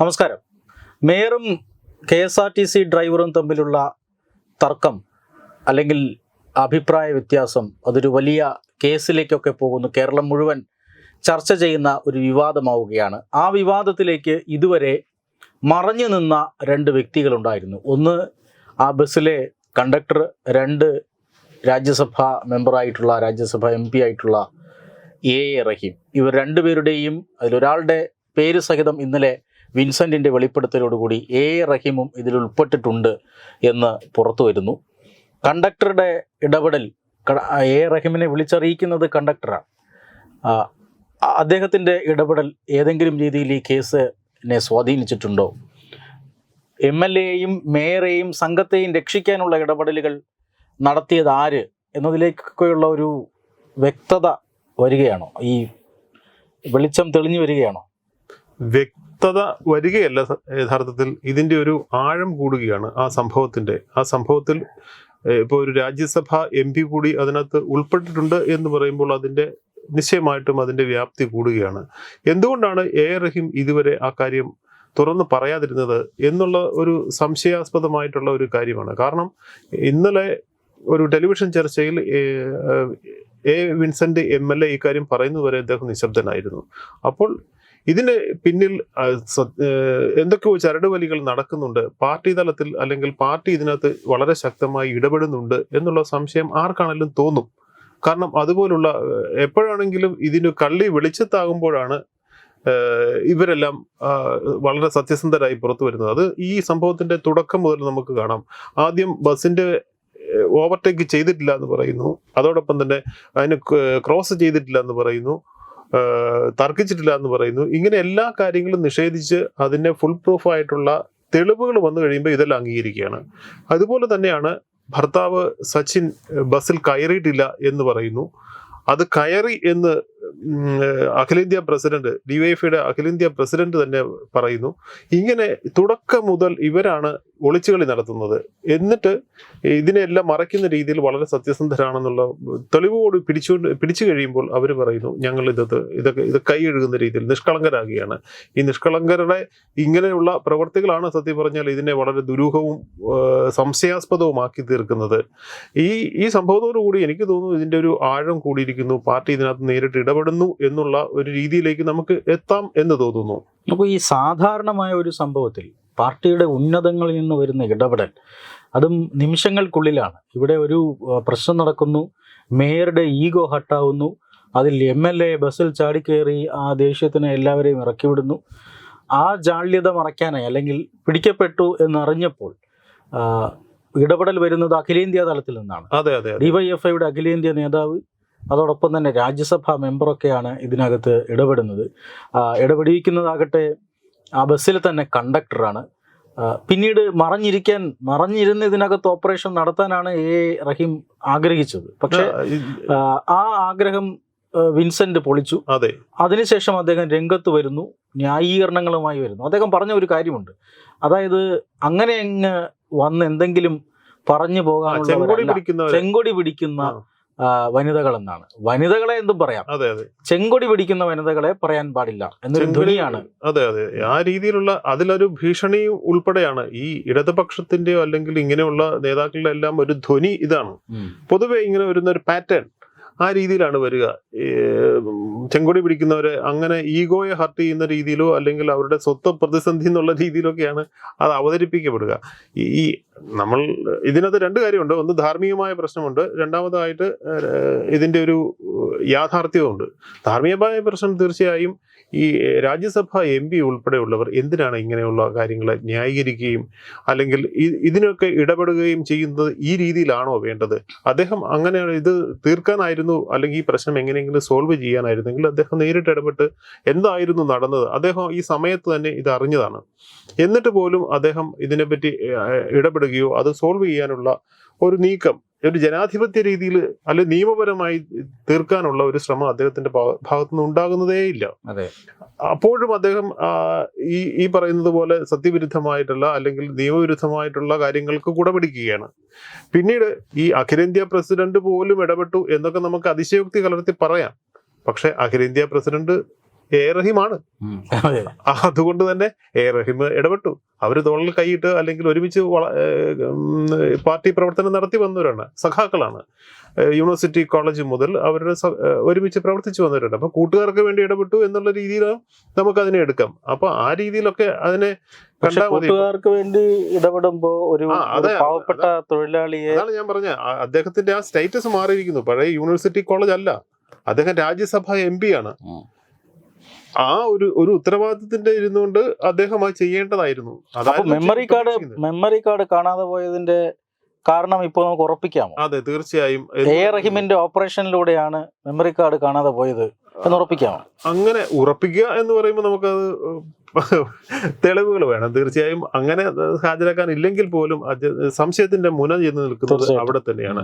നമസ്കാരം. മേയറും K S R T C ഡ്രൈവറും തമ്മിലുള്ള തർക്കം അല്ലെങ്കിൽ അഭിപ്രായ വ്യത്യാസം അതൊരു വലിയ കേസിലേക്കൊക്കെ പോകുന്നു. കേരളം മുഴുവൻ ചർച്ച ചെയ്യുന്ന ഒരു വിവാദമാവുകയാണ്. ആ വിവാദത്തിലേക്ക് ഇതുവരെ മറഞ്ഞു നിന്ന രണ്ട് വ്യക്തികളുണ്ടായിരുന്നു. ഒന്ന് ആ ബസ്സിലെ കണ്ടക്ടർ രണ്ട് രാജ്യസഭാ മെമ്പറായിട്ടുള്ള രാജ്യസഭ എം പി ആയിട്ടുള്ള എ എ റഹീം. ഇവർ രണ്ടുപേരുടെയും അതിലൊരാളുടെ പേര് സഹിതം ഇന്നലെ വിൻസെന്റിന്റെ വെളിപ്പെടുത്തലോടുകൂടി എ. റഹീമും ഇതിൽ ഉൾപ്പെട്ടിട്ടുണ്ട് എന്ന് പുറത്തു വരുന്നു. കണ്ടക്ടറുടെ ഇടപെടൽ എ. റഹീമിനെ വിളിച്ചറിയിക്കുന്നത് കണ്ടക്ടറാണ്. അദ്ദേഹത്തിന്റെ ഇടപെടൽ ഏതെങ്കിലും രീതിയിൽ ഈ കേസിനെ സ്വാധീനിച്ചിട്ടുണ്ടോ? എം. എൽ. എയും മേയറേയും സംഘത്തെയും രക്ഷിക്കാനുള്ള ഇടപെടലുകൾ നടത്തിയത് ആര്? എന്നതിലേക്കൊക്കെയുള്ള ഒരു വ്യക്തത വരികയാണോ? ഈ വെളിച്ചം തെളിഞ്ഞു വരികയാണോ? വ്യക്തത വരികയല്ല യഥാർത്ഥത്തിൽ ഇതിന്റെ ഒരു ആഴം കൂടുകയാണ് ആ സംഭവത്തിന്റെ ആ സംഭവത്തിൽ ഇപ്പോൾ ഒരു രാജ്യസഭ എം പി കൂടി അതിനകത്ത് ഉൾപ്പെട്ടിട്ടുണ്ട് എന്ന് പറയുമ്പോൾ അതിന്റെ നിശ്ചയമായിട്ടും അതിന്റെ വ്യാപ്തി കൂടുകയാണ്. എന്തുകൊണ്ടാണ് എ റഹീം ഇതുവരെ ആ കാര്യം തുറന്ന് പറയാതിരുന്നത് എന്നുള്ള ഒരു സംശയാസ്പദമായിട്ടുള്ള ഒരു കാര്യമാണ്. കാരണം ഇന്നലെ ഒരു ടെലിവിഷൻ ചർച്ചയിൽ A Vincent M L A ഇക്കാര്യം പറയുന്നതുവരെ അദ്ദേഹം നിശബ്ദനായിരുന്നു. അപ്പോൾ ഇതിന് പിന്നിൽ എന്തൊക്കെയോ ചരടുവലികൾ നടക്കുന്നുണ്ട്. പാർട്ടി തലത്തിൽ അല്ലെങ്കിൽ പാർട്ടി ഇതിനകത്ത് വളരെ ശക്തമായി ഇടപെടുന്നുണ്ട് എന്നുള്ള സംശയം ആർക്കാണെങ്കിലും തോന്നും. കാരണം അതുപോലുള്ള എപ്പോഴാണെങ്കിലും ഇതിന് കള്ളി വെളിച്ചത്താകുമ്പോഴാണ് ഇവരെല്ലാം വളരെ സത്യസന്ധരായി പുറത്തു വരുന്നത്. അത് ഈ സംഭവത്തിന്റെ തുടക്കം മുതൽ നമുക്ക് കാണാം. ആദ്യം ബസിന്റെ ഓവർടേക്ക് ചെയ്തിട്ടില്ല എന്ന് പറയുന്നു. അതോടൊപ്പം തന്നെ അതിന് ക്രോസ് ചെയ്തിട്ടില്ല എന്ന് പറയുന്നു. തർക്കിച്ചിട്ടില്ല എന്ന് പറയുന്നു. ഇങ്ങനെ എല്ലാ കാര്യങ്ങളും നിഷേധിച്ച് അതിനെ ഫുൾ പ്രൂഫ് ആയിട്ടുള്ള തെളിവുകൾ വന്നു കഴിയുമ്പോൾ ഇതെല്ലാം അംഗീകരിക്കുകയാണ്. അതുപോലെ തന്നെയാണ് ഭർത്താവ് സച്ചിൻ ബസ്സിൽ കയറിയിട്ടില്ല എന്ന് പറയുന്നു. അത് കയറി എന്ന് അഖിലേന്ത്യാ പ്രസിഡന്റ് ഡിവൈഎഫ്ഐയുടെ അഖിലേന്ത്യാ പ്രസിഡന്റ് തന്നെ പറയുന്നു. ഇങ്ങനെ തുടക്കം മുതൽ ഇവരാണ് ഒളിച്ചുകളി നടത്തുന്നത്. എന്നിട്ട് ഇതിനെല്ലാം മറയ്ക്കുന്ന രീതിയിൽ വളരെ സത്യസന്ധരാണെന്നുള്ള തെളിവോട് പിടിച്ചുകൊണ്ട് പിടിച്ചു കഴിയുമ്പോൾ അവർ പറയുന്നു ഞങ്ങൾ ഇതത് ഇതൊക്കെ ഇത് കൈ എഴുകുന്ന രീതിയിൽ നിഷ്കളങ്കരാകുകയാണ്. ഈ നിഷ്കളങ്കരുടെ ഇങ്ങനെയുള്ള പ്രവർത്തികളാണ് സത്യം പറഞ്ഞാൽ ഇതിനെ വളരെ ദുരൂഹവും സംശയാസ്പദവുമാക്കി തീർക്കുന്നത്. ഈ ഈ സംഭവത്തോടുകൂടി എനിക്ക് തോന്നുന്നു ഇതിന്റെ ഒരു ആഴം കൂടിയിരിക്കുന്നു. പാർട്ടി ഇതിനകത്ത് നേരിട്ട് ഇടപെടുന്നു എന്നുള്ള ഒരു രീതിയിലേക്ക് നമുക്ക് എത്താം എന്ന് തോന്നുന്നു. അപ്പോൾ ഈ സാധാരണമായ ഒരു സംഭവത്തിൽ പാർട്ടിയുടെ ഉന്നതങ്ങളിൽ നിന്ന് വരുന്ന ഇടപെടൽ അതും നിമിഷങ്ങൾക്കുള്ളിലാണ്. ഇവിടെ ഒരു പ്രശ്നം നടക്കുന്നു. മേയറുടെ ഈഗോ ഹട്ടാവുന്നു. അതിൽ എം എൽ എ ബസ്സിൽ ചാടിക്കയറി ആ ദേഷ്യത്തിന് എല്ലാവരെയും ഇറക്കി വിടുന്നു ആ ജാള്യത മറയ്ക്കാനായി അല്ലെങ്കിൽ പിടിക്കപ്പെട്ടു എന്നറിഞ്ഞപ്പോൾ ഇടപെടൽ വരുന്നത് അഖിലേന്ത്യാ തലത്തിൽ നിന്നാണ്. അതെ അതെ ഡിവൈഎഫ്ഐയുടെ അഖിലേന്ത്യാ നേതാവ് അതോടൊപ്പം തന്നെ രാജ്യസഭാ മെമ്പറൊക്കെയാണ് ഇതിനകത്ത് ഇടപെടുന്നത്. ഇടപെടിയിക്കുന്നതാകട്ടെ ആ ബസ്സിൽ തന്നെ കണ്ടക്ടറാണ്. പിന്നീട് മറഞ്ഞിരിക്കാൻ മറഞ്ഞിരുന്ന് ഇതിനകത്ത് ഓപ്പറേഷൻ നടത്താനാണ് എ റഹീം ആഗ്രഹിച്ചത്. പക്ഷേ ആ, ആഗ്രഹം വിൻസെന്റ് പൊളിച്ചു. അതെ. അതിനുശേഷം അദ്ദേഹം രംഗത്ത് വരുന്നു ന്യായീകരണങ്ങളുമായി വരുന്നു. അദ്ദേഹം പറഞ്ഞ ഒരു കാര്യമുണ്ട്. അതായത് അങ്ങനെ അങ്ങ് വന്ന് എന്തെങ്കിലും പറഞ്ഞു പോകാൻ ചെങ്കൊടി പിടിക്കുന്ന എന്നാണ്. വനിതകളെ എന്തും പറയാം. അതെ അതെ. ചെങ്കൊടി പിടിക്കുന്ന വനിതകളെ പറയാൻ പാടില്ല. എന്നൊരു ധ്വനിയാണ്. അതെ അതെ. ആ രീതിയിലുള്ള അതിലൊരു ഭീഷണിയും ഉൾപ്പെടെയാണ് ഈ ഇടതുപക്ഷത്തിന്റെയോ അല്ലെങ്കിൽ ഇങ്ങനെയുള്ള നേതാക്കളുടെ എല്ലാം ഒരു ധ്വനി ഇതാണ്. പൊതുവെ ഇങ്ങനെ വരുന്ന ഒരു പാറ്റേൺ ആ രീതിയിലാണ് വരിക. ചെങ്കൊടി പിടിക്കുന്നവരെ അങ്ങനെ ഈഗോയെ ഹർട്ട് ചെയ്യുന്ന രീതിയിലോ അല്ലെങ്കിൽ അവരുടെ സ്വത്ത് പ്രതിസന്ധി എന്നുള്ള രീതിയിലൊക്കെയാണ് അത് അവതരിപ്പിക്കപ്പെടുക. ഈ നമ്മൾ ഇതിനകത്ത് രണ്ട് കാര്യമുണ്ട്. ഒന്ന് ധാർമ്മികമായ പ്രശ്നമുണ്ട്. രണ്ടാമതായിട്ട് ഇതിന്റെ ഒരു യാഥാർത്ഥ്യവുമുണ്ട്. ധാർമ്മികമായ പ്രശ്നം തീർച്ചയായും ഈ രാജ്യസഭ എം പി ഉൾപ്പെടെയുള്ളവർ എന്തിനാണ് ഇങ്ങനെയുള്ള കാര്യങ്ങളെ ന്യായീകരിക്കുകയും അല്ലെങ്കിൽ ഇതിനൊക്കെ ഇടപെടുകയും ചെയ്യുന്നത് ഈ രീതിയിലാണോ വേണ്ടത്? അദ്ദേഹം അങ്ങനെ ഇത് തീർക്കാനായിരുന്നു അല്ലെങ്കിൽ ഈ പ്രശ്നം എങ്ങനെയെങ്കിലും സോൾവ് ചെയ്യാനായിരുന്നെങ്കിൽ അദ്ദേഹം നേരിട്ട് ഇടപെട്ട് എന്തായിരുന്നു നടന്നത്? അദ്ദേഹം ഈ സമയത്ത് തന്നെ ഇത് അറിഞ്ഞതാണ്. എന്നിട്ട് പോലും അദ്ദേഹം ഇതിനെപ്പറ്റി ഏഹ്, ഇടപെടുകയോ അത് സോൾവ് ചെയ്യാനുള്ള ഒരു നീക്കം ഒരു ജനാധിപത്യ രീതിയിൽ അല്ലെ നിയമപരമായി തീർക്കാനുള്ള ഒരു ശ്രമം അദ്ദേഹത്തിന്റെ ഭാഗത്തുനിന്ന് ഉണ്ടാകുന്നതേയില്ല അപ്പോഴും അദ്ദേഹം ഈ ഈ പറയുന്നത് പോലെ സത്യവിരുദ്ധമായിട്ടുള്ള അല്ലെങ്കിൽ നിയമവിരുദ്ധമായിട്ടുള്ള കാര്യങ്ങൾക്ക് കൂടെ പിടിക്കുകയാണ് പിന്നീട് ഈ അഖിലേന്ത്യാ പ്രസിഡന്റ് പോലും ഇടപെട്ടു എന്നൊക്കെ നമുക്ക് അതിശയോക്തി കലർത്തി പറയാം. പക്ഷെ അഖിലേന്ത്യാ പ്രസിഡന്റ് എ റഹീമാണ്. അതുകൊണ്ട് തന്നെ എ റഹീം ഇടപെട്ടു. അവർ തോളിൽ കൈയിട്ട് അല്ലെങ്കിൽ ഒരുമിച്ച് പാർട്ടി പ്രവർത്തനം നടത്തി വന്നവരാണ്. സഖാക്കളാണ്. യൂണിവേഴ്സിറ്റി കോളേജ് മുതൽ അവരുടെ ഒരുമിച്ച് പ്രവർത്തിച്ചു വന്നവരുണ്ട്. അപ്പൊ കൂട്ടുകാർക്ക് വേണ്ടി ഇടപെട്ടു എന്നുള്ള രീതിയിൽ നമുക്ക് അതിനെ എടുക്കാം. അപ്പൊ ആ രീതിയിലൊക്കെ അതിനെ കൂട്ടുകാർക്ക് വേണ്ടി ഇടപെടുമ്പോ ഒരു പാവപ്പെട്ട തൊഴിലാളിയെ അതാണ് ഞാൻ പറഞ്ഞ. അദ്ദേഹത്തിന്റെ ആ സ്റ്റേറ്റസ് മാറിയിരിക്കുന്നു. പഴയ യൂണിവേഴ്സിറ്റി കോളേജ് അല്ല. അദ്ദേഹം രാജ്യസഭ എം പി ആണ്. ആ ഒരു ഒരു ഉത്തരവാദിത്തത്തിന്റെ ഇരുന്നുകൊണ്ട് അദ്ദേഹം അത് ചെയ്യേണ്ടതായിരുന്നു. മെമ്മറി കാർഡ് മെമ്മറി കാർഡ് കാണാതെ പോയതിന്റെ കാരണം ഇപ്പോൾ നമുക്ക് ഉറപ്പിക്കാമോ? അതെ തീർച്ചയായും. എ റഹിമിന്റെ ഓപ്പറേഷനിലൂടെയാണ് മെമ്മറി കാർഡ് കാണാതെ പോയത്. എന്ന് ഉറപ്പിക്കാം. അങ്ങനെ ഉറപ്പിക്കുക എന്ന് പറയുമ്പോൾ നമുക്കത് തെളിവുകൾ വേണം. തീർച്ചയായും അങ്ങനെ ഹാജരാക്കാൻ ഇല്ലെങ്കിൽ പോലും അത് സംശയത്തിന്റെ മുന ചെന്ന് നിൽക്കുന്നത് അവിടെ തന്നെയാണ്.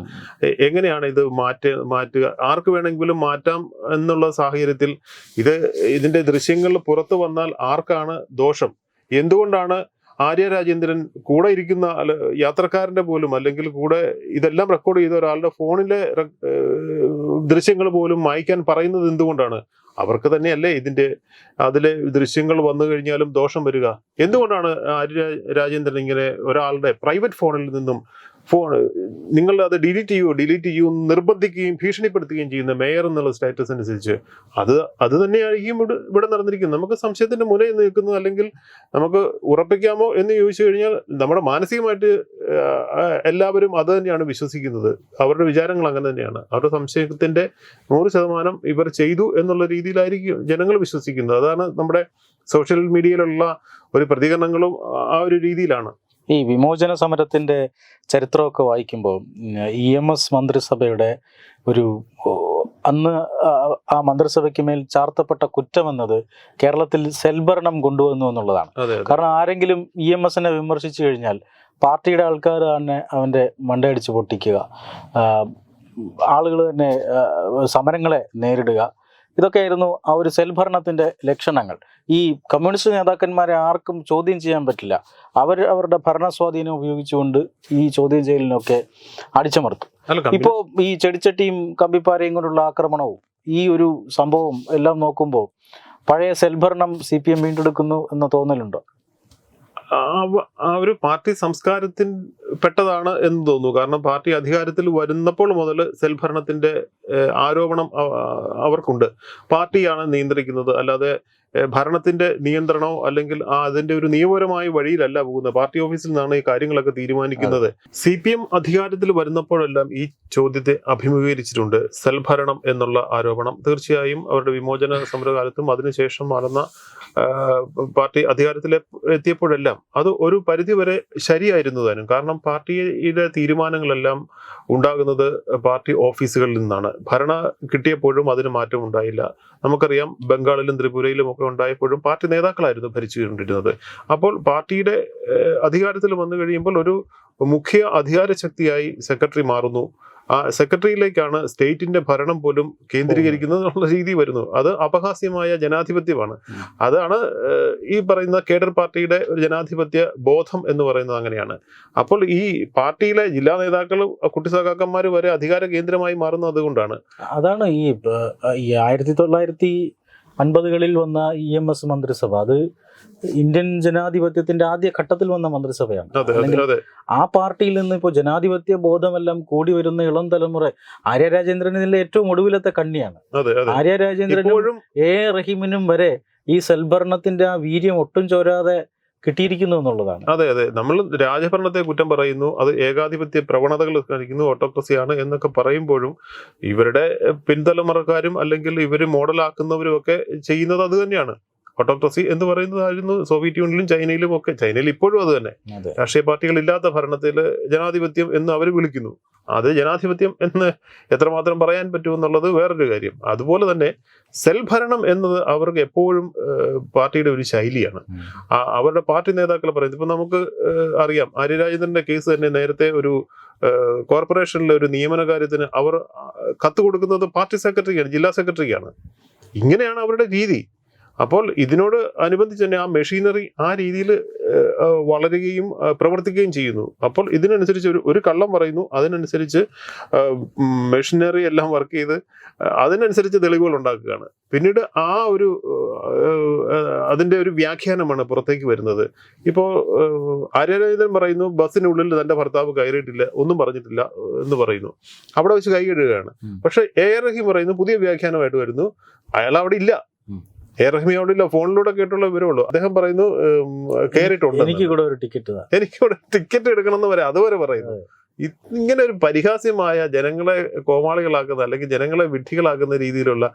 എങ്ങനെയാണ് ഇത് മാറ്റ മാറ്റുക? ആർക്ക് വേണമെങ്കിലും മാറ്റാം എന്നുള്ള സാഹചര്യത്തിൽ ഇത് ഇതിന്റെ ദൃശ്യങ്ങൾ പുറത്തു വന്നാൽ ആർക്കാണ് ദോഷം? എന്തുകൊണ്ടാണ് ആര്യ രാജേന്ദ്രൻ കൂടെ ഇരിക്കുന്ന യാത്രക്കാരന്റെ പോലും അല്ലെങ്കിൽ കൂടെ ഇതെല്ലാം റെക്കോർഡ് ചെയ്ത ഒരാളുടെ ഫോണിലെ ദൃശ്യങ്ങൾ പോലും മായ്ക്കാൻ പറയുന്നത് എന്തുകൊണ്ടാണ്? അവർക്ക് തന്നെയല്ലേ ഇതിന്റെ അതിലെ ദൃശ്യങ്ങൾ വന്നു കഴിഞ്ഞാലും ദോഷം വരിക? എന്തുകൊണ്ടാണ് ആര്യ രാജേന്ദ്രൻ ഇങ്ങനെ ഒരാളുടെ പ്രൈവറ്റ് ഫോണിൽ നിന്നും ഫോൺ നിങ്ങൾ അത് ഡിലീറ്റ് ചെയ്യൂ ഡിലീറ്റ് ചെയ്യൂ നിർബന്ധിക്കുകയും ഭീഷണിപ്പെടുത്തുകയും ചെയ്യുന്ന മേയർ എന്നുള്ള സ്റ്റാറ്റസ് അനുസരിച്ച് അത് അത് തന്നെയായിരിക്കും ഇവിടെ ഇവിടെ നടന്നിരിക്കുന്നത്. നമുക്ക് സംശയത്തിന്റെ മുനയിൽ നിൽക്കുന്നത് അല്ലെങ്കിൽ നമുക്ക് ഉറപ്പിക്കാമോ എന്ന് ചോദിച്ചു കഴിഞ്ഞാൽ നമ്മുടെ മാനസികമായിട്ട് എല്ലാവരും അത് തന്നെയാണ് വിശ്വസിക്കുന്നത്. അവരുടെ വിചാരങ്ങൾ അങ്ങനെ തന്നെയാണ്. അവരുടെ സംശയത്തിന്റെ നൂറ് ശതമാനം ഇവർ ചെയ്തു എന്നുള്ള രീതിയിലായിരിക്കും ജനങ്ങൾ വിശ്വസിക്കുന്നത്. അതാണ് നമ്മുടെ സോഷ്യൽ മീഡിയയിലുള്ള ഒരു പ്രതികരണങ്ങളും ആ ഒരു രീതിയിലാണ്. ഈ വിമോചന സമരത്തിന്റെ ചരിത്രമൊക്കെ വായിക്കുമ്പോൾ ഇ എം എസ് മന്ത്രിസഭയുടെ ഒരു അന്ന് ആ- മന്ത്രിസഭയ്ക്ക് മേൽ ചാർത്തപ്പെട്ട കുറ്റമെന്നത് കേരളത്തിൽ സെൽഭരണം കൊണ്ടുവന്നു എന്നുള്ളതാണ്. കാരണം ആരെങ്കിലും ഇ എം എസിനെ വിമർശിച്ചു കഴിഞ്ഞാൽ പാർട്ടിയുടെ ആൾക്കാർ തന്നെ അവന്റെ മണ്ടയടിച്ച് പൊട്ടിക്കുക ആളുകൾ തന്നെ സമരങ്ങളെ നേരിടുക ഇതൊക്കെയായിരുന്നു ആ ഒരു സെൽ ഭരണത്തിന്റെ ലക്ഷണങ്ങൾ. ഈ കമ്മ്യൂണിസ്റ്റ് നേതാക്കന്മാരെ ആർക്കും ചോദ്യം ചെയ്യാൻ പറ്റില്ല. അവർ അവരുടെ ഭരണസ്വാധീനം ഉപയോഗിച്ചുകൊണ്ട് ഈ ചോദ്യം ചെയ്യലിനൊക്കെ അടിച്ചമർത്തു. ഇപ്പോൾ ഈ ചെടിച്ചട്ടിയും കമ്പിപ്പാരയും കൊണ്ടുള്ള ആക്രമണവും ഈ ഒരു സംഭവം എല്ലാം നോക്കുമ്പോൾ പഴയ സെൽ ഭരണം സി പി എം വീണ്ടെടുക്കുന്നു എന്ന തോന്നലുണ്ടോ? ആ- ഒരു പാർട്ടി സംസ്കാരത്തിൽ പെട്ടതാണ് എന്ന് തോന്നുന്നു. കാരണം പാർട്ടി അധികാരത്തിൽ വരുന്നപ്പോൾ മുതൽ സെൽഭരണത്തിന്റെ ആരോപണം അവർക്കുണ്ട്. പാർട്ടിയാണ് നിയന്ത്രിക്കുന്നത്. അല്ലാതെ ഭരണത്തിന്റെ നിയന്ത്രണമോ അല്ലെങ്കിൽ ആ അതിന്റെ ഒരു നിയമപരമായ വഴിയിലല്ല പോകുന്നത്. പാർട്ടി ഓഫീസിൽ നിന്നാണ് ഈ കാര്യങ്ങളൊക്കെ തീരുമാനിക്കുന്നത്. സി പി എം അധികാരത്തിൽ വരുന്നപ്പോഴെല്ലാം ഈ ചോദ്യത്തെ അഭിമുഖീകരിച്ചിട്ടുണ്ട്. സെൽഭരണം എന്നുള്ള ആരോപണം. തീർച്ചയായും അവരുടെ വിമോചന സമരകാലത്തും അതിനുശേഷം നടന്ന പാർട്ടി അധികാരത്തിൽ എത്തിയപ്പോഴെല്ലാം അത് ഒരു പരിധിവരെ ശരിയായിരുന്നു താനും. കാരണം പാർട്ടിയുടെ തീരുമാനങ്ങളെല്ലാം ഉണ്ടാകുന്നത് പാർട്ടി ഓഫീസുകളിൽ നിന്നാണ്. ഭരണ കിട്ടിയപ്പോഴും അതിന് മാറ്റം ഉണ്ടായില്ല. നമുക്കറിയാം ബംഗാളിലും ത്രിപുരയിലും ഒക്കെ ഉണ്ടായപ്പോഴും പാർട്ടി നേതാക്കളായിരുന്നു ഭരിച്ചുകൊണ്ടിരുന്നത്. അപ്പോൾ പാർട്ടിയുടെ അധികാരത്തിൽ വന്നു കഴിയുമ്പോൾ ഒരു മുഖ്യ അധികാര ശക്തിയായി സെക്രട്ടറി മാറുന്നു. ആ സെക്രട്ടറിയിലേക്കാണ് സ്റ്റേറ്റിന്റെ ഭരണം പോലും കേന്ദ്രീകരിക്കുന്നത് എന്നുള്ള രീതി വരുന്നു അത് അപഹാസ്യമായ ജനാധിപത്യമാണ്. അതാണ് ഈ പറയുന്ന കേഡർ പാർട്ടിയുടെ ഒരു ജനാധിപത്യ ബോധം എന്ന് പറയുന്നത് അങ്ങനെയാണ്. അപ്പോൾ ഈ പാർട്ടിയിലെ ജില്ലാ നേതാക്കൾ കുട്ടി സഖാക്കന്മാർ വരെ അധികാര കേന്ദ്രമായി മാറുന്നത് അതുകൊണ്ടാണ് അതാണ് ഈ ആയിരത്തി തൊള്ളായിരത്തി അൻപതുകളിൽ വന്ന ഇ എം എസ് മന്ത്രിസഭ അത് ഇന്ത്യൻ ജനാധിപത്യത്തിന്റെ ആദ്യ ഘട്ടത്തിൽ വന്ന മന്ത്രിസഭയാണ്. ആ പാർട്ടിയിൽ നിന്ന് ഇപ്പോൾ ജനാധിപത്യ ബോധമെല്ലാം കൂടി വരുന്ന ഇളം തലമുറ ആര്യ രാജേന്ദ്രൻ ഇതിലെ ഏറ്റവും ഒടുവിലത്തെ കണ്ണിയാണ്. ആര്യ രാജേന്ദ്രനും എ റഹീമിനും വരെ ഈ സൽഭരണത്തിന്റെ ആ വീര്യം ഒട്ടും ചോരാതെ കിട്ടിയിരിക്കുന്നു എന്നുള്ളതാണ്. അതെ അതെ. നമ്മൾ രാജഭരണത്തെ കുറ്റം പറയുന്നു അത് ഏകാധിപത്യ പ്രവണതകൾ കാണിക്കുന്നു ഓട്ടോക്രസിയാണ് എന്നൊക്കെ പറയുമ്പോഴും ഇവരുടെ പിൻതലമുറക്കാരും അല്ലെങ്കിൽ ഇവർ മോഡലാക്കുന്നവരും ഒക്കെ ചെയ്യുന്നത് അത് തന്നെയാണ്. ഓട്ടോക്രസി എന്ന് പറയുന്നതായിരുന്നു സോവിയറ്റ് യൂണിയനിലും ചൈനയിലും ഒക്കെ. ചൈനയിൽ ഇപ്പോഴും അത് തന്നെ. രാഷ്ട്രീയ പാർട്ടികൾ ഇല്ലാത്ത ഭരണത്തിൽ ജനാധിപത്യം എന്ന് അവർ വിളിക്കുന്നു. അത് ജനാധിപത്യം എന്ന് എത്രമാത്രം പറയാൻ പറ്റുമെന്നുള്ളത് വേറൊരു കാര്യം. അതുപോലെ തന്നെ സെൽഭരണം എന്നത് അവർക്ക് എപ്പോഴും പാർട്ടിയുടെ ഒരു ശൈലിയാണ്. അവരുടെ പാർട്ടി നേതാക്കൾ പറയുന്നത്. ഇപ്പൊ നമുക്ക് അറിയാം. ആര്യരാജേന്ദ്രന്റെ കേസ് തന്നെ നേരത്തെ ഒരു കോർപ്പറേഷനിലെ ഒരു നിയമന കാര്യത്തിന് അവർ കത്ത് കൊടുക്കുന്നത് പാർട്ടി സെക്രട്ടറിക്കാണ് ജില്ലാ സെക്രട്ടറിക്കാണ് ഇങ്ങനെയാണ് അവരുടെ രീതി. അപ്പോൾ ഇതിനോട് അനുബന്ധിച്ച് തന്നെ ആ മെഷീനറി ആ രീതിയിൽ വളരുകയും പ്രവർത്തിക്കുകയും ചെയ്യുന്നു. അപ്പോൾ ഇതിനനുസരിച്ച് ഒരു ഒരു കള്ളം പറയുന്നു. അതിനനുസരിച്ച് മെഷീനറി എല്ലാം വർക്ക് ചെയ്ത് അതിനനുസരിച്ച് തെളിവുകൾ ഉണ്ടാക്കുകയാണ്. പിന്നീട് ആ ഒരു അതിന്റെ അതിന്റെ ഒരു വ്യാഖ്യാനമാണ് പുറത്തേക്ക് വരുന്നത്. ഇപ്പോൾ ആര്യരാജൻ പറയുന്നു ബസ്സിനുള്ളിൽ തന്റെ ഭർത്താവ് കയറിയിട്ടില്ല ഒന്നും പറഞ്ഞിട്ടില്ല എന്ന് പറയുന്നു. അവിടെ വെച്ച് കൈ കഴുകുകയാണ്. പക്ഷേ എ ആർ റഹീം പറയുന്നു പുതിയ വ്യാഖ്യാനമായിട്ട് വരുന്നു. അയാൾ അവിടെ ഇല്ല. എ ആർ റഹീം അവിടെ ഇല്ല ഫോണിലൂടെ കേട്ടുള്ള വിവരമുള്ളൂ. അദ്ദേഹം പറയുന്നു കേറിട്ടുണ്ട് കയറിയിട്ടുണ്ട് എനിക്ക് കൂടെ ഒരു ടിക്കറ്റ് എനിക്ക് കൂടെ ടിക്കറ്റ് എടുക്കണമെന്ന് വരെ അതുവരെ പറയുന്നു. ഇങ്ങനെ ഒരു പരിഹാസ്യമായ ജനങ്ങളെ കോമാളികളാക്കുന്ന അല്ലെങ്കിൽ ജനങ്ങളെ വിഡ്ഢികളാക്കുന്ന രീതിയിലുള്ള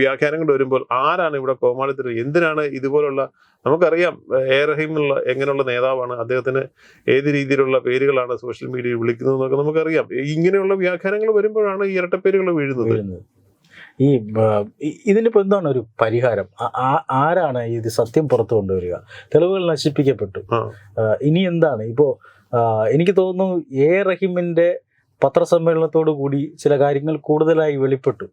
വ്യാഖ്യാനങ്ങൾ വരുമ്പോൾ ആരാണ് ഇവിടെ കോമാളിത്തിൽ എന്തിനാണ് ഇതുപോലുള്ള നമുക്കറിയാം എ റഹീമുള്ള എങ്ങനെയുള്ള നേതാവാണ് അദ്ദേഹത്തിന് ഏത് രീതിയിലുള്ള പേരുകളാണ് സോഷ്യൽ മീഡിയയിൽ വിളിക്കുന്നത് എന്നൊക്കെ നമുക്കറിയാം ഇങ്ങനെയുള്ള വ്യാഖ്യാനങ്ങൾ വരുമ്പോഴാണ് ഈ ഇരട്ടപ്പേരുകൾ വീഴുന്നത്. ഈ ഇതിനിപ്പോൾ എന്താണ് ഒരു പരിഹാരം? ആരാണ് ഇത് സത്യം പുറത്തു കൊണ്ടുവരിക? തെളിവുകൾ നശിപ്പിക്കപ്പെട്ടു. ഇനി എന്താണ്? ഇപ്പോൾ എനിക്ക് തോന്നുന്നു എ റഹിമിന്റെ പത്രസമ്മേളനത്തോടു കൂടി ചില കാര്യങ്ങൾ കൂടുതലായി വെളിപ്പെട്ടു.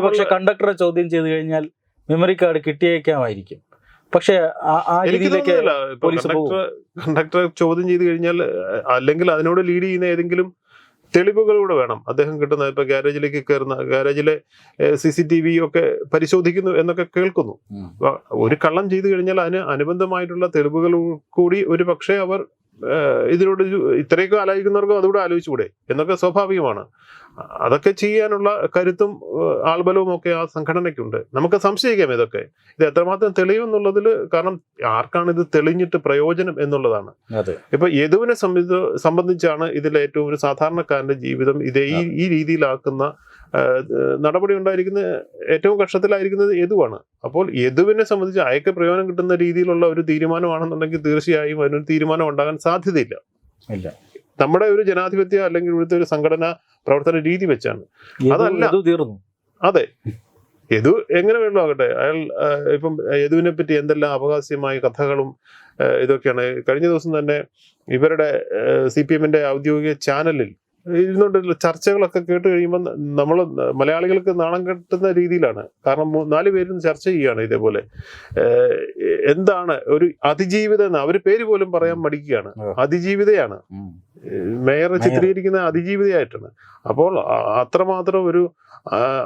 പക്ഷെ കണ്ടക്ടറെ ചോദ്യം ചെയ്തു കഴിഞ്ഞാൽ മെമ്മറി കാർഡ് കിട്ടിയേക്കാമായിരിക്കും. പക്ഷേ ആ- രീതിയിലേക്ക് കണ്ടക്ടർ കണ്ടക്ടറെ ചോദ്യം ചെയ്ത് കഴിഞ്ഞാൽ അല്ലെങ്കിൽ അതിനോട് ലീഡ് ചെയ്യുന്ന ഏതെങ്കിലും തെളിവുകൾ കൂടെ വേണം. അദ്ദേഹം കിട്ടുന്ന ഇപ്പൊ ഗാരേജിലേക്ക് കയറുന്ന ഗാരേജിലെ സി സി ടി വി ഒക്കെ പരിശോധിക്കുന്നു എന്നൊക്കെ കേൾക്കുന്നു. ഒരു കള്ളം ചെയ്തു കഴിഞ്ഞാൽ അതിന് അനുബന്ധമായിട്ടുള്ള തെളിവുകൾ കൂടി ഒരു പക്ഷേ അവർ ഇതിനോട് ഇത്രയൊക്കെ ആലോചിക്കുന്നവർക്കും അതുകൂടെ ആലോചിച്ചുകൂടെ? എന്നൊക്കെ സ്വാഭാവികമാണ്. അതൊക്കെ ചെയ്യാനുള്ള കരുത്തും ആൾബലവും ഒക്കെ ആ സംഘടനയ്ക്കുണ്ട്. നമുക്ക് സംശയിക്കാം ഇതൊക്കെ. ഇത് എത്രമാത്രം തെളിയുമെന്നുള്ളതിൽ കാരണം ആർക്കാണ് ഇത് തെളിഞ്ഞിട്ട് പ്രയോജനം എന്നുള്ളതാണ്. ഇപ്പൊ യദുവിനെ സംബന്ധിച്ചാണ് ഇതിൽ ഏറ്റവും ഒരു സാധാരണക്കാരന്റെ ജീവിതം ഇതേ ഈ ഈ രീതിയിലാക്കുന്ന നടപടി ഉണ്ടായിരിക്കുന്ന ഏറ്റവും കഷ്ടത്തിലായിരിക്കുന്നത് യദുവാണ്. അപ്പോൾ യദുവിനെ സംബന്ധിച്ച് അയക്ക് പ്രയോജനം കിട്ടുന്ന രീതിയിലുള്ള ഒരു തീരുമാനമാണെന്നുണ്ടെങ്കിൽ തീർച്ചയായും അതിനൊരു തീരുമാനം ഉണ്ടാകാൻ സാധ്യതയില്ല. ഇല്ല. നമ്മുടെ ഒരു ജനാധിപത്യ അല്ലെങ്കിൽ ഇവിടുത്തെ ഒരു സംഘടന പ്രവർത്തന രീതി വെച്ചാണ്. അതല്ല. തീർന്നു. അതെ. യദു എങ്ങനെ വേണമല്ലോ ആകട്ടെ. അയാൾ ഇപ്പം യദുവിനെ പറ്റി എന്തെല്ലാം അപഹാസ്യമായ കഥകളും ഇതൊക്കെയാണ്. കഴിഞ്ഞ ദിവസം തന്നെ ഇവരുടെ സി പി എമ്മിന്റെ ഔദ്യോഗിക ചാനലിൽ ഇരുന്നുകൊണ്ടുള്ള ചർച്ചകളൊക്കെ കേട്ട് കഴിയുമ്പോൾ നമ്മൾ മലയാളികൾക്ക് നാണം കെട്ടുന്ന രീതിയിലാണ്. കാരണം നാല് പേരും ചർച്ച ചെയ്യുകയാണ് ഇതേപോലെ. എന്താണ് ഒരു അതിജീവിത അവർ പേര് പോലും പറയാൻ മടിക്കുകയാണ്. അതിജീവിതയാണ്. മേയർ. ചിത്രീകരിക്കുന്ന അതിജീവിതയായിട്ടാണ്. അപ്പോൾ അത്രമാത്രം ഒരു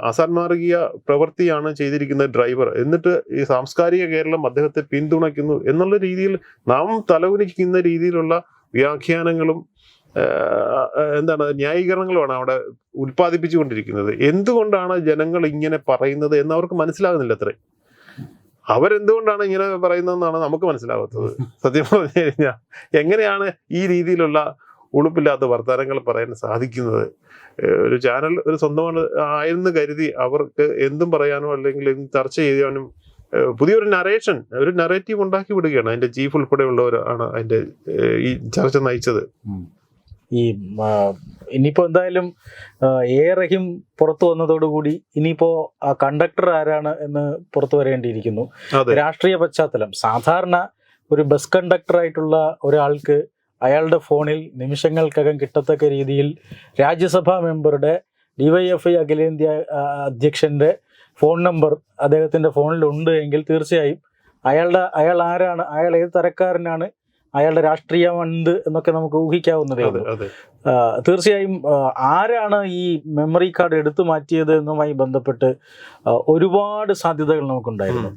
അസാൻമാർഗീയ പ്രവൃത്തിയാണ് ചെയ്തിരിക്കുന്ന ഡ്രൈവർ. എന്നിട്ട് ഈ സാംസ്കാരിക കേരളം അദ്ദേഹത്തെ പിന്തുണയ്ക്കുന്നു എന്നുള്ള രീതിയിൽ നാം തലകുനിക്കുന്ന രീതിയിലുള്ള വ്യാഖ്യാനങ്ങളും എന്താണ് ന്യായീകരണങ്ങളുമാണ് അവിടെ ഉൽപ്പാദിപ്പിച്ചുകൊണ്ടിരിക്കുന്നത്. എന്തുകൊണ്ടാണ് ജനങ്ങൾ ഇങ്ങനെ പറയുന്നത് എന്ന് അവർക്ക് മനസ്സിലാകുന്നില്ല അത്രേ. അവരെന്തുകൊണ്ടാണ് ഇങ്ങനെ പറയുന്നതെന്നാണ് നമുക്ക് മനസ്സിലാകാത്തത് സത്യം പറഞ്ഞു കഴിഞ്ഞാൽ എങ്ങനെയാണ് ഈ രീതിയിലുള്ള ഉളുപ്പില്ലാത്ത വർത്തമാനങ്ങൾ പറയാൻ സാധിക്കുന്നത്. ഒരു ചാനൽ ഒരു സ്വന്തമാണ് ആയെന്ന് കരുതി അവർക്ക് എന്തും പറയാനോ അല്ലെങ്കിൽ എന്ത് ചർച്ച ചെയ്യാനും പുതിയൊരു നറേഷൻ ഒരു നറേറ്റീവ് ഉണ്ടാക്കി വിടുകയാണ്. അതിന്റെ ചീഫ് ഉൾപ്പെടെയുള്ളവരാണ് അതിന്റെ ഈ ചർച്ച നയിച്ചത്. ഈ ഇനിയിപ്പോ എന്തായാലും എ റഹിം പുറത്തു വന്നതോടുകൂടി ഇനിയിപ്പോ ആ കണ്ടക്ടർ ആരാണ് എന്ന് പുറത്തു വരേണ്ടിയിരിക്കുന്നു. രാഷ്ട്രീയ പശ്ചാത്തലം. സാധാരണ ഒരു ബസ് കണ്ടക്ടർ ആയിട്ടുള്ള ഒരാൾക്ക് അയാളുടെ ഫോണിൽ നിമിഷങ്ങൾക്കകം കിട്ടത്തക്ക രീതിയിൽ രാജ്യസഭാ മെമ്പറുടെ ഡിവൈഎഫ്ഐ അഖിലേന്ത്യാ അധ്യക്ഷന്റെ ഫോൺ നമ്പർ അദ്ദേഹത്തിന്റെ ഫോണിൽ ഉണ്ട് എങ്കിൽ തീർച്ചയായും അയാളുടെ അയാൾ ആരാണ് അയാൾ ഏത് തരക്കാരനാണ് അയാളുടെ രാഷ്ട്രീയം എന്ത് എന്നൊക്കെ നമുക്ക് ഊഹിക്കാവുന്നതേ തീർച്ചയായും ആരാണ് ഈ മെമ്മറി കാർഡ് എടുത്തു മാറ്റിയത് എന്നുമായി ബന്ധപ്പെട്ട് ഒരുപാട് സാധ്യതകൾ നമുക്കുണ്ടായിരുന്നു.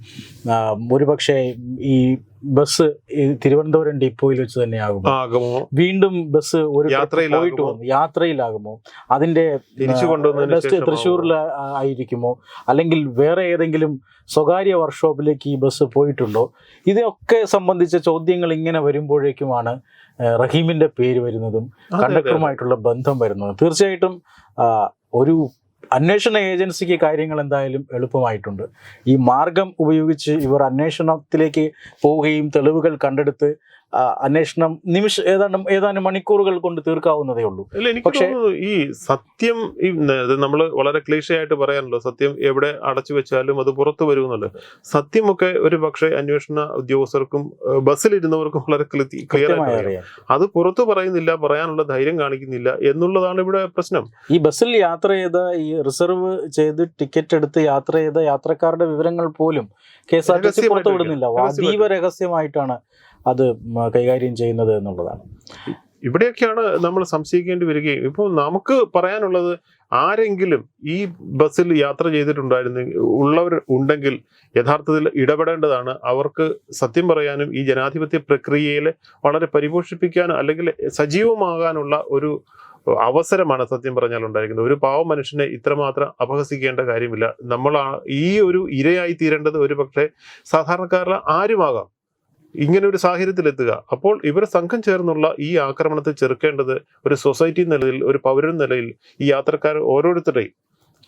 ഒരുപക്ഷെ ഈ ബസ് തിരുവനന്തപുരം ഡിപ്പോയിൽ വെച്ച് തന്നെ ആകുമോ? വീണ്ടും ബസ് ഒരു? പോയിട്ട് വന്നു. യാത്രയിലാകുമോ? അതിന്റെ ബസ്? തൃശ്ശൂരിൽ ആയിരിക്കുമോ? അല്ലെങ്കിൽ വേറെ ഏതെങ്കിലും സ്വകാര്യ വർക്ക്ഷോപ്പിലേക്ക് ഈ ബസ് പോയിട്ടുണ്ടോ? ഇതൊക്കെ സംബന്ധിച്ച ചോദ്യങ്ങൾ ഇങ്ങനെ വരുമ്പോഴേക്കുമാണ് റഹീമിന്റെ പേര് വരുന്നതും. കണ്ടക്ടറുമായിട്ടുള്ള ബന്ധം വരുന്നതും. തീർച്ചയായിട്ടും ഒരു അന്വേഷണ ഏജൻസിക്ക് കാര്യങ്ങൾ എന്തായാലും എളുപ്പമായിട്ടുണ്ട്. ഈ മാർഗം ഉപയോഗിച്ച് ഇവർ അന്വേഷണത്തിലേക്ക് പോവുകയും തെളിവുകൾ കണ്ടെടുത്ത് അന്വേഷണം നിമിഷ ഏതാണ്ട് ഏതാനും മണിക്കൂറുകൾ കൊണ്ട് തീർക്കാവുന്നതേ ഉള്ളൂ. പക്ഷേ- ഈ സത്യം ഈ നമ്മൾ വളരെ ക്ലീശയായിട്ട് പറയാനല്ലോ സത്യം എവിടെ അടച്ചു വെച്ചാലും അത് പുറത്തു വരുമെന്നല്ലോ. സത്യമൊക്കെ ഒരു പക്ഷേ അന്വേഷണ ഉദ്യോഗസ്ഥർക്കും ബസ്സിലിരുന്നവർക്കും വളരെ ക്ലിയർ ആയിട്ട് അത് പുറത്തു പറയുന്നില്ല പറയാനുള്ള ധൈര്യം കാണിക്കുന്നില്ല എന്നുള്ളതാണ് ഇവിടെ പ്രശ്നം. ഈ ബസ്സിൽ യാത്ര ചെയ്ത ഈ റിസർവ് ചെയ്ത് ടിക്കറ്റ് എടുത്ത് യാത്ര ചെയ്ത യാത്രക്കാരുടെ വിവരങ്ങൾ പോലും K S R T C രഹസ്യമായിട്ട് പുറത്തു വിടുന്നില്ല അതീവ രഹസ്യമായിട്ടാണ് അത് കൈകാര്യം ചെയ്യുന്നത് എന്നുള്ളതാണ്. ഇവിടെയൊക്കെയാണ് നമ്മൾ സംശയിക്കേണ്ടി വരികയും. ഇപ്പോൾ നമുക്ക് പറയാനുള്ളത് ആരെങ്കിലും ഈ ബസ്സിൽ യാത്ര ചെയ്തിട്ടുണ്ടായിരുന്ന ഉള്ളവർ ഉണ്ടെങ്കിൽ യഥാർത്ഥത്തിൽ ഇടപെടേണ്ടതാണ്. അവർക്ക് സത്യം പറയാനും ഈ ജനാധിപത്യ പ്രക്രിയയിൽ വളരെ പരിപോഷിപ്പിക്കാനും അല്ലെങ്കിൽ സജീവമാകാനുള്ള ഒരു അവസരമാണ് സത്യം പറഞ്ഞാൽ ഉണ്ടായിരിക്കുന്നത്. ഒരു പാവ മനുഷ്യനെ ഇത്രമാത്രം അപഹസിക്കേണ്ട കാര്യമില്ല. നമ്മൾ ഈ ഒരു ഇരയായി തീരേണ്ടത് ഒരു പക്ഷേ സാധാരണക്കാരിൽ ആരുമാകാം. ഇങ്ങനെ ഒരു സാഹചര്യത്തിലെത്തുക. അപ്പോൾ ഇവർ സംഘം ചേർന്നുള്ള ഈ ആക്രമണത്തെ ചെറുക്കേണ്ടത് ഒരു സൊസൈറ്റി നിലയിൽ ഒരു പൗരൻ നിലയിൽ ഈ യാത്രക്കാർ ഓരോരുത്തരുടെയും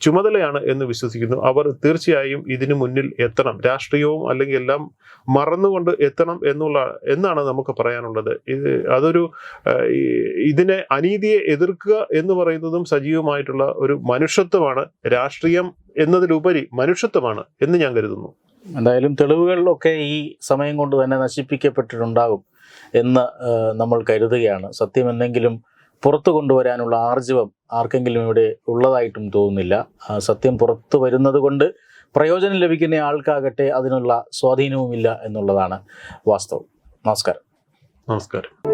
ചുമതലയാണ് എന്ന് വിശ്വസിക്കുന്നു. അവർ തീർച്ചയായും ഇതിനു മുന്നിൽ എത്തണം. രാഷ്ട്രീയവും അല്ലെങ്കിൽ എല്ലാം മറന്നുകൊണ്ട് എത്തണം എന്നുള്ള എന്നാണ് നമുക്ക് പറയാനുള്ളത്. ഇത് അതൊരു ഇതിനെ അനീതിയെ എതിർക്കുക എന്ന് പറയുന്നതും സജീവമായിട്ടുള്ള ഒരു മനുഷ്യത്വമാണ്. രാഷ്ട്രീയം എന്നതിലുപരി മനുഷ്യത്വമാണ് എന്ന് ഞാൻ കരുതുന്നു. എന്തായാലും തെളിവുകളിലൊക്കെ ഈ സമയം കൊണ്ട് തന്നെ നശിപ്പിക്കപ്പെട്ടിട്ടുണ്ടാകും എന്ന് നമ്മൾ കരുതുകയാണ്. സത്യം എന്തെങ്കിലും പുറത്തു കൊണ്ടുവരാനുള്ള ആർജവം ആർക്കെങ്കിലും ഇവിടെ ഉള്ളതായിട്ടും തോന്നുന്നില്ല. സത്യം പുറത്തു വരുന്നത് കൊണ്ട് പ്രയോജനം ലഭിക്കുന്ന ആൾക്കാകട്ടെ അതിനുള്ള സ്വാധീനവുമില്ല എന്നുള്ളതാണ് വാസ്തവം. നമസ്കാരം. നമസ്കാരം.